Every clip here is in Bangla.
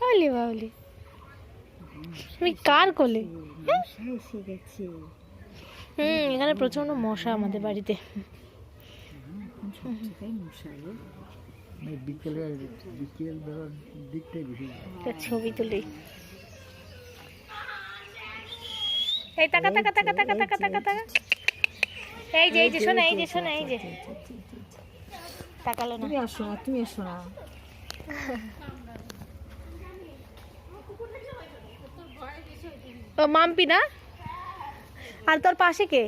বাউলি বাউলি। তুমি কার কোলে? গেছে হুম, এখানে প্রচণ্ড মশা আমাদের বাড়িতে। ছবি তুলি। এই টাকা টাকা টাকা টাকা টাকা টাকা টাকা এই যে এই যে, শোনা, এই যে, শোনা, এই যে। তাকালো না। তুমি আসো না, তুমি আসো না। ও মাম্পি না? আর তোর পাশে কে?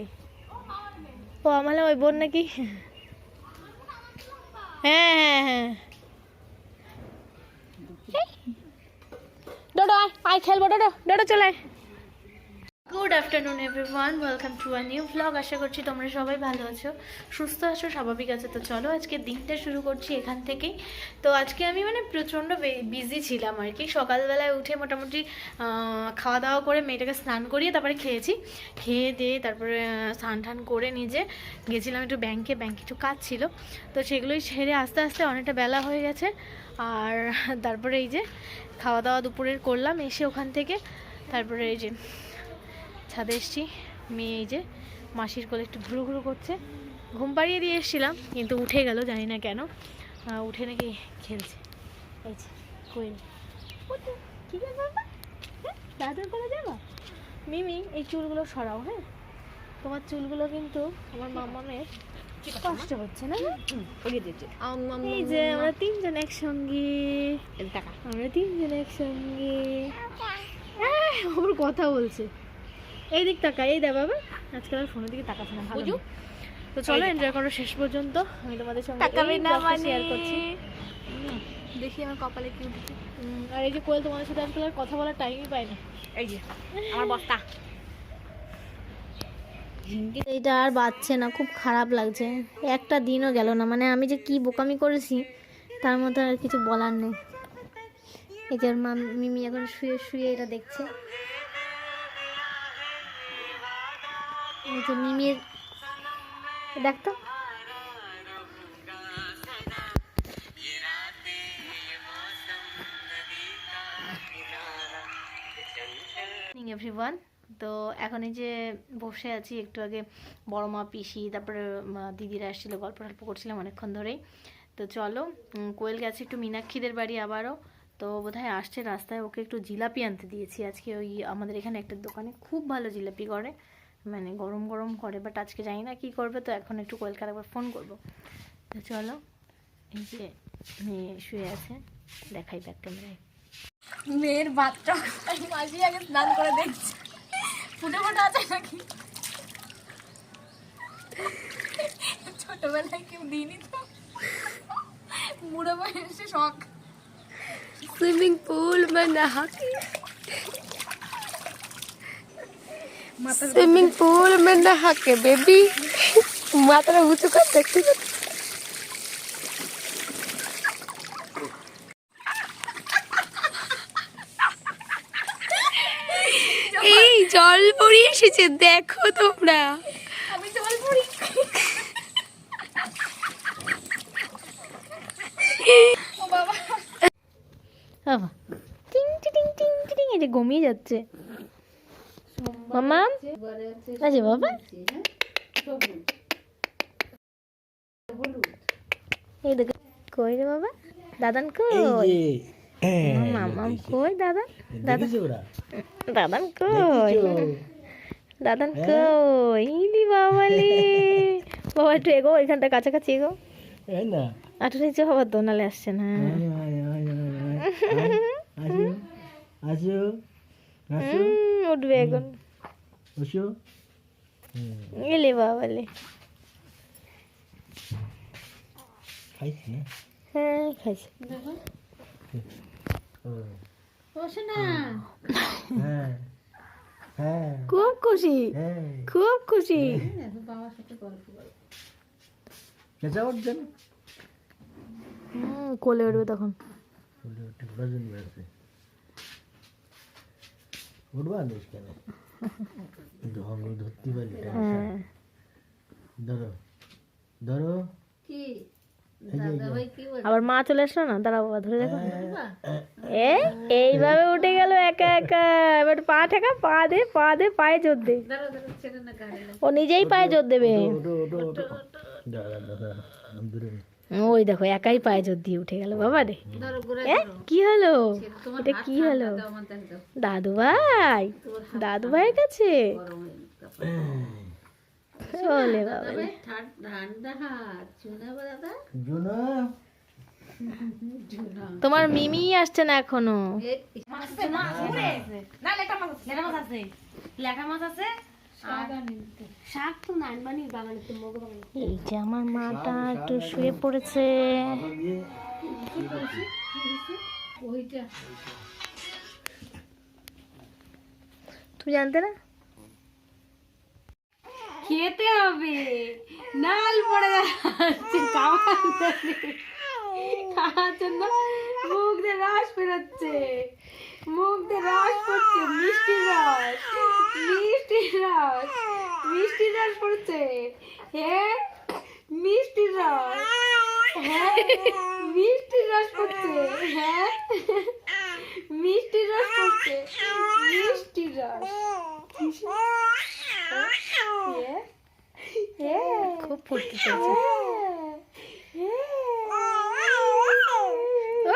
ও, আমার ওই বোন নাকি? হ্যাঁ হ্যাঁ হ্যাঁ। ডোডো, আয় আয়, খেলব, ডোডো ডোডো, চলে আয়। Good afternoon everyone welcome to a new vlog আশা করছি তোমরা সবাই ভালো আছো, সুস্থ আছো, স্বাভাবিক আছো। তো চলো আজকে দিনটা শুরু করছি এখান থেকেই। তো আজকে আমি মানে প্রচণ্ড বিজি ছিলাম আর কি। সকালবেলায় উঠে মোটামুটি খাওয়া দাওয়া করে মেয়েটাকে স্নান করিয়ে তারপরে খেয়েছি। খেয়ে দিয়ে তারপরে স্নান টান করে নিজে গেছিলাম একটু ব্যাংকে। ব্যাংকে একটু কাজ ছিল। তো সেগুলোই সেরে আস্তে আস্তে অনেকটা বেলা হয়ে গেছে। আর তারপরে এই যে খাওয়া দাওয়া দুপুরের করলাম এসে ওখান থেকে। তারপরে এই যে ছাদে এসছি। মেয়ে এই যে মাসির কোলে একটু ঘুরু ঘুরু করছে। ঘুম পাড়িয়ে দিয়ে এসেছিলাম কিন্তু উঠে গেল জানি না কেন। উঠে নাকি খেলছে। এই যে কোয়েল। কি বাবা? হ্যাঁ, দাদার কোলে যাব? মিমি এই চুলগুলো সরাও হ্যাঁ? তোমার চুলগুলো কিন্তু আমার মামামের কষ্ট হচ্ছে না পড়িয়ে এই যে আমরা তিনজন একসঙ্গে। আমরা তিনজন একসঙ্গে। ওর কথা বলছে। এই দিক তাকা এই দে বাবা। আজকাল আর ফোনের দিকে তাকাচ্ছে না ভালো বুঝু? তো চলো এনজয় করো শেষ পর্যন্ত। আমি তোমাদের সঙ্গে তাকাবে না vlogটা মানে। করছি। দেখি আমার কপালে কি উঠেছে। আর এই যে কোয়েল তোমাদের সাথে আজকাল আর কথা বলার টাইমই পায় না। এই যে আমার বস্তা। এইটা আর বাচ্চে না খুব খারাপ লাগছে। একটা দিনও গেল না মানে আমি যে কি বোকামি করেছি তার মধ্যে আর কিছু বলার নেই। এই যে মিমি এখন শুয়ে শুয়ে এটা দেখছে। মিমির দেখ তো। এভরিওয়ান তো এখন এই যে বসে আছি, একটু আগে বড় মা, পিসি, তারপরে দিদিরা আসছিল গল্প টল্প করছিলাম অনেকক্ষণ ধরেই। তো চলো কোয়েল গেছে একটু মীনাক্ষীদের বাড়ি আবারও। তো বোধহয় আসছে রাস্তায়, ওকে একটু জিলাপি আনতে দিয়েছি আজকে ওই আমাদের এখানে একটা দোকানে। খুব ভালো জিলাপি করে। মানে গরম গরম করে বাট আজকে জানি না কী করবে তো এখন একটু কলকাতা একবার ফোন করব। তো চলো এই যে মেয়ে শুয়ে আছে দেখাই দেখ ক্যামেরায় মেয়ের বাচ্চা আগে স্নান করে দেখছি। ফুটে ফুটে আছে নাকি? ছোটবেলায় কেউ দিইনি তো। বুড়ো বয়সে শখ। সুইমিং পুল মানে হাকি। स्विमिंग पूल में नहा के बेबी मात्रा ऊँचू এই জল পড়ি এসেছে দেখো তোমরা। আমি গমিয়ে যাচ্ছে। মামা? আছে বাবা? এই দেখো কই রে বাবা? দাদান কই? মামা কই দাদা? দাদা? দাদান কই? দাদান কই? ইলি বাবালি বাবা একটু এগো এখানটা কাছাকাছি এগো। না। আটু নিচে বাবা দোনালে আসছে না। আসো আসো। উঠবে এখন বাবালি খাইছি না হ্যাঁ খাইছে খুব খুশি খুব খুশি কোলে উঠবে তখন উঠবা নিস কেন? কিন্তু আমি ধরতে পারি। হ্যাঁ। ধরো। ধরো। কি? আবার মা চলে আসলো না? দাঁড়াও বাবা ধরে দেখো। এ এইভাবে উঠে গেল একা একা। এবার পা ঠেকা পা দে পা দে পায়ে জোর দে। ও নিজেই পায়ে জোর দেবে। ওই দেখো একাই পায়ে জোর দিয়ে উঠে গেল বাবা রে। কি হলো? এটা কি হলো? দাদু ভাই দাদু ভাইয়ের কাছে? চলে বাবা তোমার মিমি আসছে না এখনও? লেখা মাছ আছে লেখা মাছ আছে। এই যে আমার মাটা একটু শুয়ে পড়েছে। তুমি জানতে না? খেতে হবে। নাল পড়ে যাচ্ছে খাওয়ার জন্য। মুখ দিয়ে রস বেরোচ্ছে মুখ দিয়ে রস পড়ছে মিষ্টি রস মিষ্টি রস মিষ্টি রস পড়ছে হ্যাঁ মিষ্টি রস হ্যাঁ মিষ্টি রস পড়ছে হ্যাঁ মিষ্টি রস পড়ছে মিষ্টি রস। খুব ফুটতে চলছে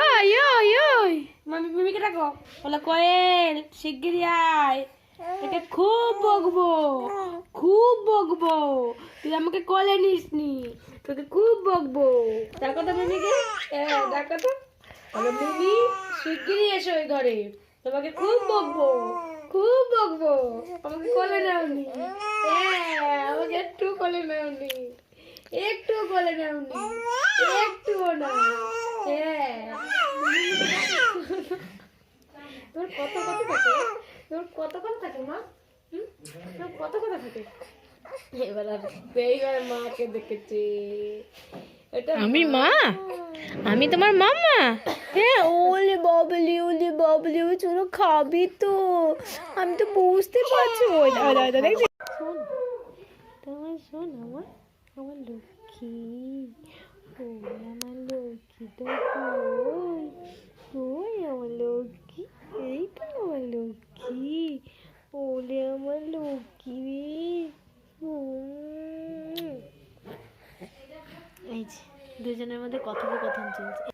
ওই ওই ওই মামি মিমিকে ডাকো বলে, কোয়েল, শিগগিরই আয়। তোকে খুব বকবো খুব বকবো। তুই আমাকে কলে নিস নি তোকে খুব বকবো। ডাকো তো মিমিকে ডাকো তো। বলে মিমি শিগগিরই এসো ওই ঘরে। তোমাকে খুব বকবো খুব বকবো। আমাকে কলে নাওনি। আমাকে একটু কলে নাওনি। একটু কলে নাওনি। একটুও না। হ্যাঁ তোর কত কথা থাকে? তোর কত কথা থাকে মা? তোর কত কথা থাকে? এবার আর এইবার মাকে দেখেছি। এটা আমি মা। আমি তোমার মামা হ্যাঁ ওলে বাবলি ওলে বাবলি ওই চলো খাবি তো। আমি তো বুঝতে পারছি। ওই দাও দাও দেখছি। শোন তোমার শোন আমার আমার লক্ষ্মী। ও আমার লক্ষ্মী তো কই কই আমার লক্ষ্মী এই তো আমার লক্ষ্মী ওলে আমার লক্ষ্মী উম। দুজনের মধ্যে কথোপকথন চলছে।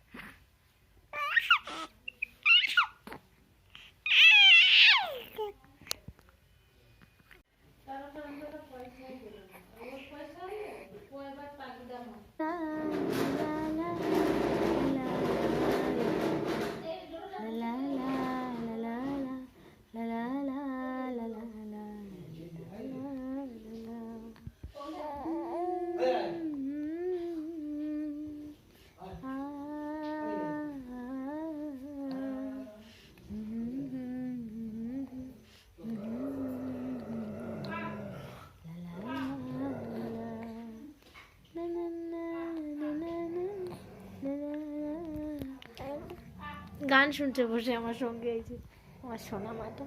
গান শুনছে বসে আমার সঙ্গে এই যে আমার সোনা মাটা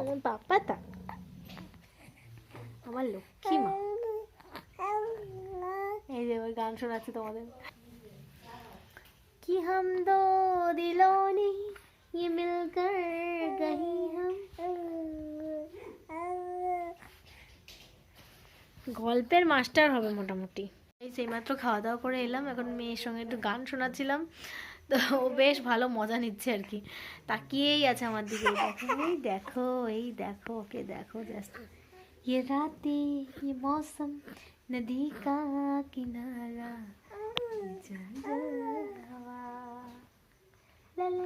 আমার বাপ্পা তা আমার লক্ষ্মী মা এই যে ওই গান শোনাচ্ছে তোমাদের कि हम दो दिलों ने ये मिलकर कहीं हम গল্পের মাস্টার হবে মোটামুটি এই সেইমাত্র খাওয়া দাওয়া করে এলাম এখন মেয়ের সঙ্গে একটু গান শোনাচ্ছিলাম তো ও বেশ ভালো মজা নিচ্ছে আর কি তাকিয়েই আছে আমার দিকে এই দেখো এই দেখো এই দেখো ওকে দেখো জাস্ট ये रातें ये मौसम नदी का किनारा जंगल हवा ला